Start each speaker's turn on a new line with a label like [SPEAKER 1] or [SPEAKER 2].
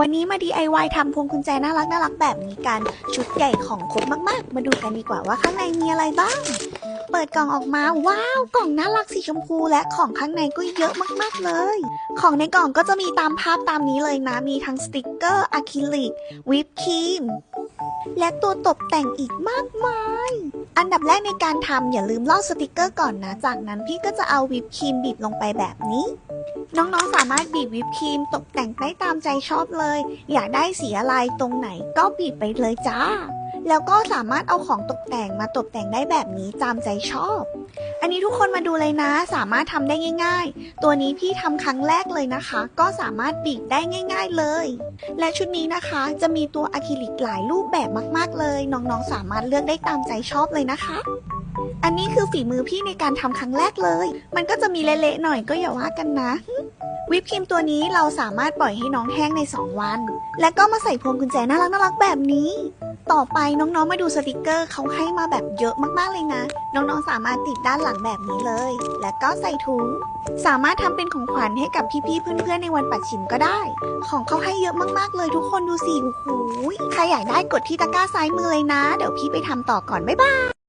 [SPEAKER 1] วันนี้มา DIY ทำพวงกุญแจน่ารักน่ารักแบบนี้กัน ชุดใหญ่ของครบมากๆ มาดูกันดีกว่าว่าข้างในมีอะไรบ้าง เปิดกล่องออกมา ว้าว กล่องน่ารักสีชมพูและของข้างในก็เยอะมากๆเลย ของในกล่องก็จะมีตามภาพตามนี้เลยนะ มีทั้งสติกเกอร์อะคริลิก วิปครีม และตัวตกแต่งอีกมากมาย อันดับแรกในการทำอย่าลืมลอกสติกเกอร์ก่อนนะ จากนั้นพี่ก็จะเอาวิปครีมบีบลงไปแบบนี้ น้องๆ สามารถบีบวิปครีมตกแต่งได้ตามใจชอบเลย อยากได้สีอะไรตรงไหนก็บีบไปเลยจ้า แล้วก็สามารถเอาของตกแต่งมาตกแต่งได้แบบนี้ตามใจชอบ อันนี้ทุกคนมาดูเลยนะ สามารถทำได้ง่าย ๆ ตัวนี้พี่ทำครั้งแรกเลยนะคะ ก็สามารถบีบได้ง่าย ๆเลย และชุดนี้นะคะจะมีตัวอะคริลิกหลายรูปแบบมากๆเลย น้องๆ สามารถเลือกได้ตามใจชอบเลยนะคะ อันนี้คือฝีมือพี่ในการทำครั้งแรกเลย มันก็จะมีเละๆหน่อยก็อย่าว่ากันนะ วิปครีมตัวนี้เราสามารถปล่อยให้น้องแห้งใน 2 วัน และก็มาใส่พวงกุญแจน่ารักน่ารักๆแบบนี้ ต่อไปน้องๆมาดูสติกเกอร์เขาให้มาแบบเยอะมากๆเลยนะ น้องๆสามารถติดด้านหลังแบบนี้เลย และก็ใส่ถุง สามารถทำเป็นของขวัญให้กับพี่ๆเพื่อนๆในวันปัดฉิมก็ได้ ของเขาให้เยอะมากๆเลยทุกคนดูสิโอ้โหใครอยากได้กดที่ตะกร้าซ้ายมือเลยนะ เดี๋ยวพี่ไปทำต่อก่อนบ๊ายบาย